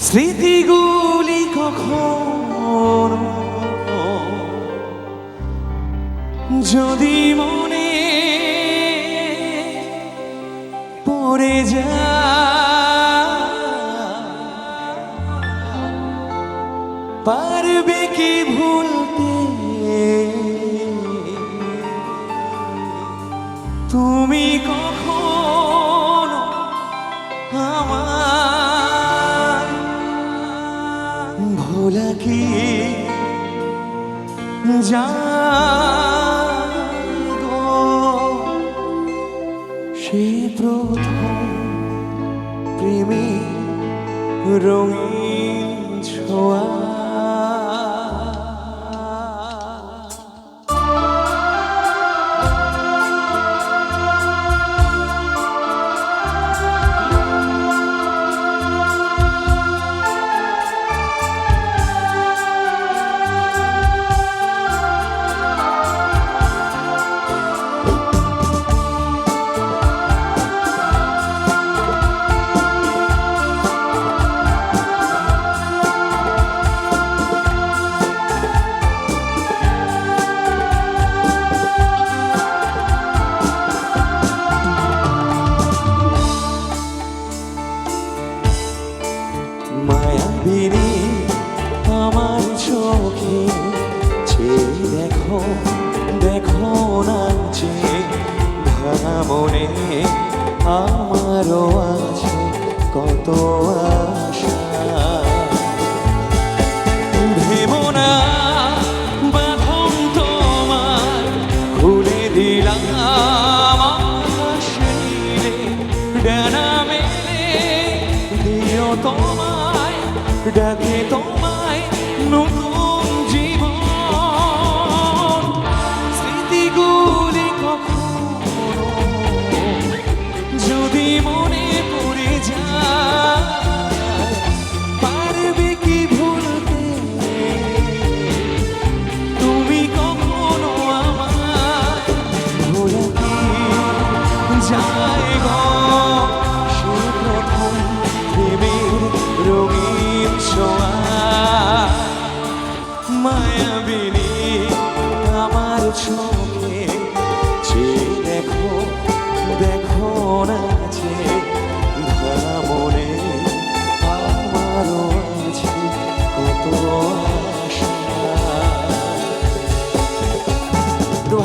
স্মৃতিগুলি কখন যদি মনে পড়ে যা পারবে কি ভুলতে? তুমি কখন আমার কি যা সে প্রথম প্রেমী রঙিন ছোঁয়া। ডাকে তোমায়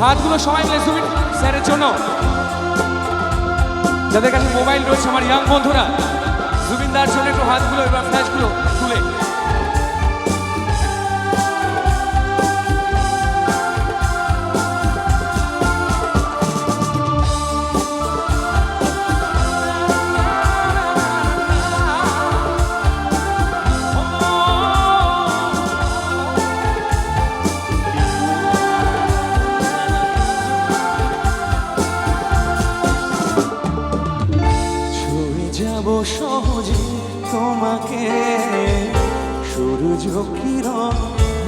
হাতগুলো সবাই মিলে সুবিন স্যারের জন্য। যাদের কাছে মোবাইল রয়েছে, আমার ইয়াং বন্ধুরা জুবিনদার জন্য একটু হাতগুলো এবার ফ্ল্যাশগুলো সূর্য কিরণ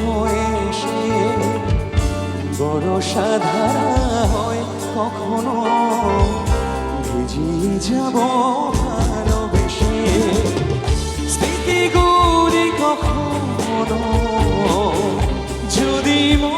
হয়ে এসে বড় সাধারা হয় কখনো। ভিজিয়ে যাব ভালোবেসে। স্মৃতিগুলি কখনো যদি মনে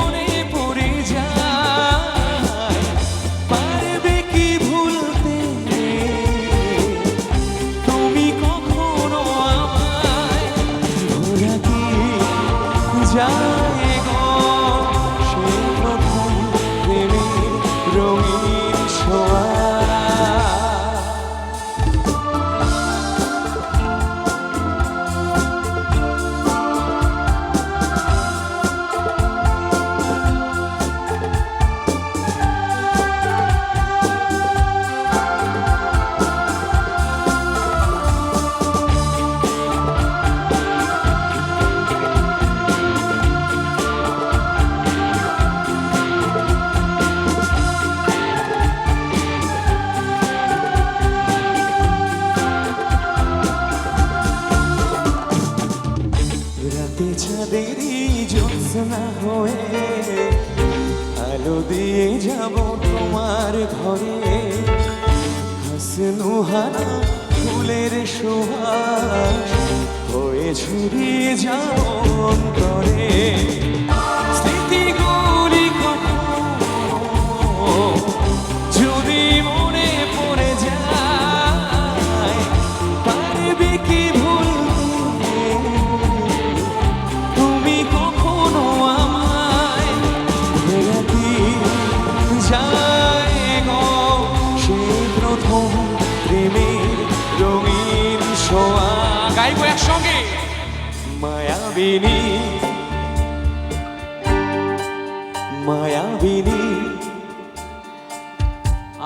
দিয়ে যাব তোমার ঘরে। হাসনুহানা ফুলের সুহাস হয়ে ছড়িয়ে যাব অন্তরে। স্মৃতিগুলি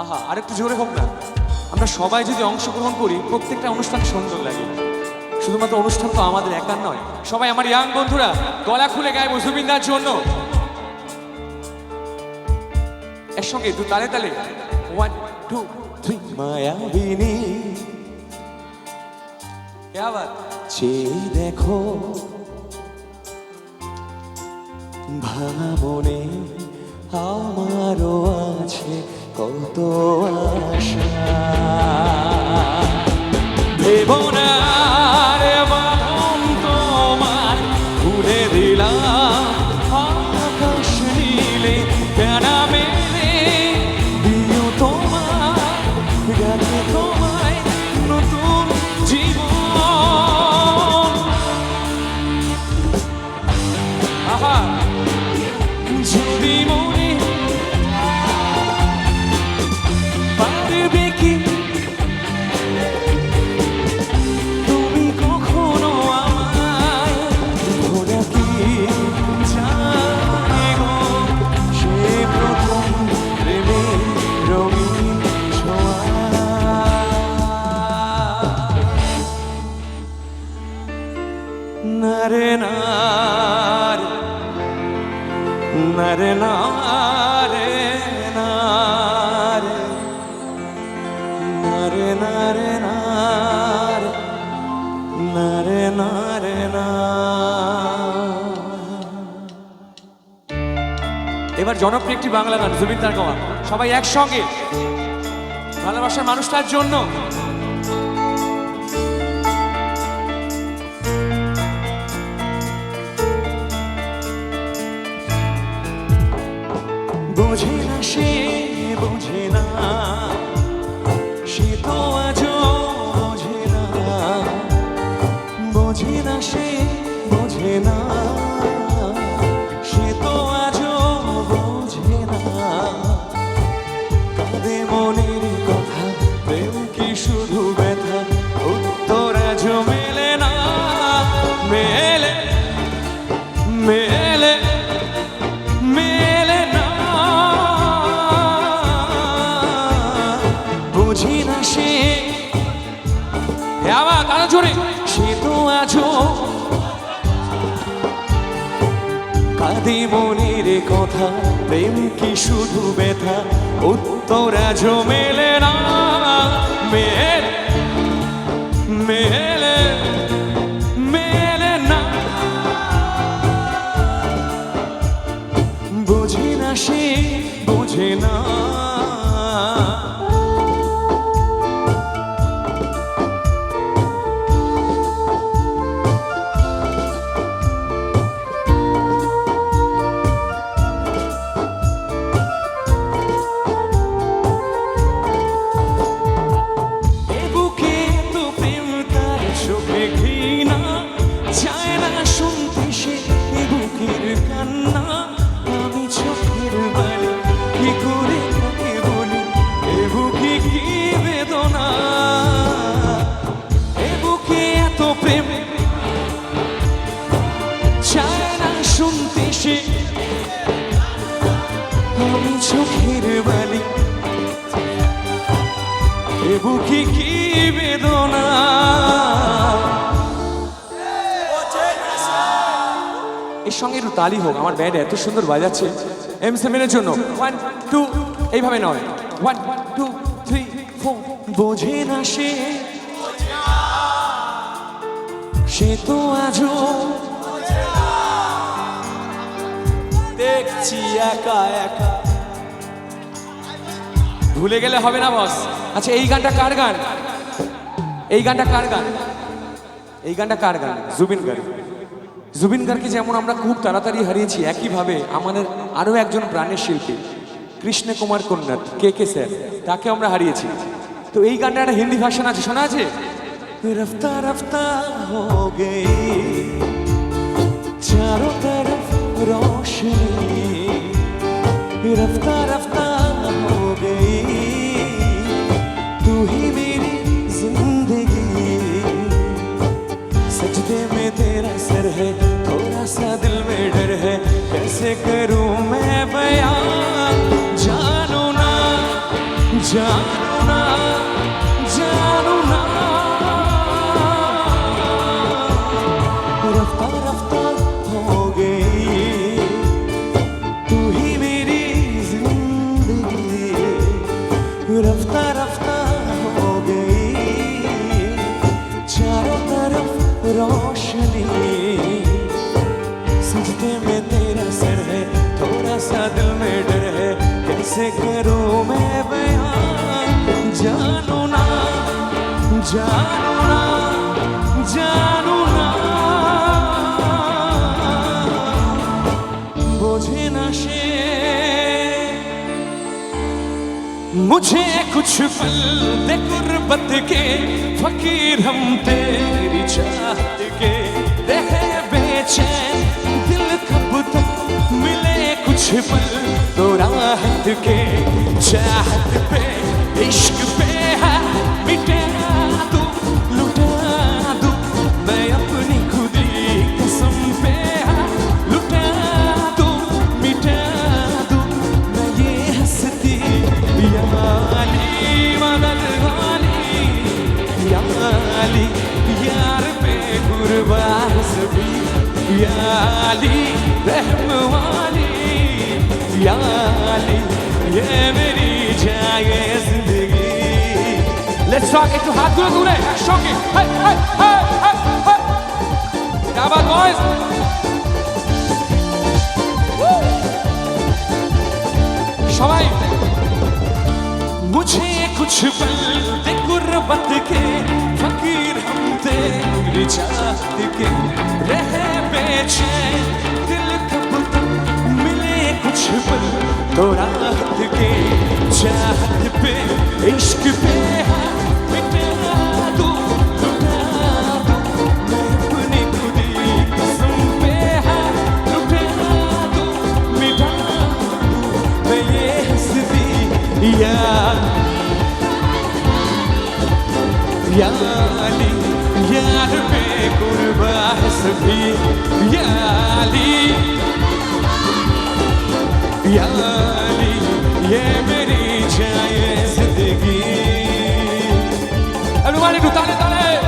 আহা, আরেকটু জোরে হোক না। আমরা সবাই যদি অংশগ্রহণ করি, প্রত্যেকটা অনুষ্ঠান সুন্দর লাগে। শুধুমাত্র অনুষ্ঠান তো আমাদের একার নয়, সবাই আমার ইয়াং বন্ধুরা, গলা খুলে গাইবো জুবিনদার জন্য। একসঙ্গে দু তালে তালে ওয়ান টু থ্রি মায়াবিনী। আবার? চেয়ে দেখো, ভাঙা মনে আমারও আছে। কত আশা দেবনার বাঁধন তোমার খুলে দিলাম দিও তোমার তোমায় নতুন জীবন আহা নার, নর নারে নার, নর নর নারে, নর এবার জনপ্রিয় একটি বাংলা গান, জুবিন তার গাওয়া সবাই একসঙ্গে। ভালোবাসার মানুষটার জন্য। 勾起了谁？কথা প্রেম কি শুধু ব্যথা? উত্তরা জমেলে না। মেয়ে চোখের বালি এ বুকে কি বেদনা? এর সঙ্গে একটু তালি হোক, আমার ব্যান্ড এত সুন্দর বাজাচ্ছে। এম সেভেনের জন্য ওয়ান টু এইভাবে নয়। ওয়ান টু থ্রি ফোর বোঝে না সে। সে তো আজও দেখছি একা একা। ভুলে গেলে হবে না বস আচ্ছা এই গানটা কার গান? এই গানটা কার গান? এই গানটা কার গান? জুবিন গার্গ। জুবিন গার্গকে যেমন আমরা খুব তাড়াতাড়ি হারিয়েছি, একইভাবে আমাদের আরও একজন প্রাণের শিল্পী কৃষ্ণ কুমার কন্যাত কে কে স্যার, তাকে আমরা হারিয়েছি। তো এই গানটা একটা হিন্দি ভার্সন আছে, শোনা আছে? রফতা রফতা হো গে চারো তরফ রোশনি। রফতা of thought. मुझे कुछ पल दे गुर्बत के, फकीर हम तेरी चाहत के। रहे बेचैन, दिल कब तक मिले कुछ पल तो राहत के, चाहत पे, इश्क पे। Let's rock it to হাত তুলে তুলে একসঙ্গে hi hi hi hi hi क्या बात बॉयज সবাই मुझे कुछ पल दे गुर्बत के फकीर हम तेरी चाहत के रहे बेचैन दिल कब तक मिले कुछ पल तो राहत के चाहत पे इश्क पे हाथ يا يا علي يا ربي كل بحس فيه يا علي يا علي يا مريجة يا صدقي قالوا مالك تعالي تعالي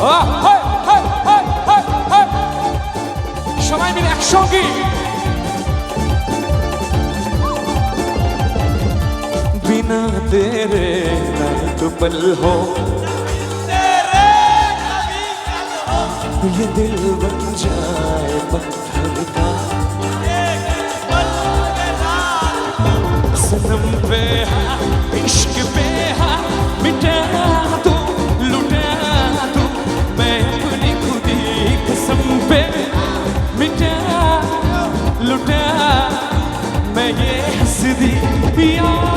اه هاي هاي هاي هاي هاي সবাই মিলে একসঙ্গে तेरे एक पल हो। ये दिल बन जाए पत्थर का। सनम पे हाथ इश्क पे हाथ मिटा दो लुटा दो मैं अपनी खुदी कसम पे मिटा लुटा। मैं ये हंस दी या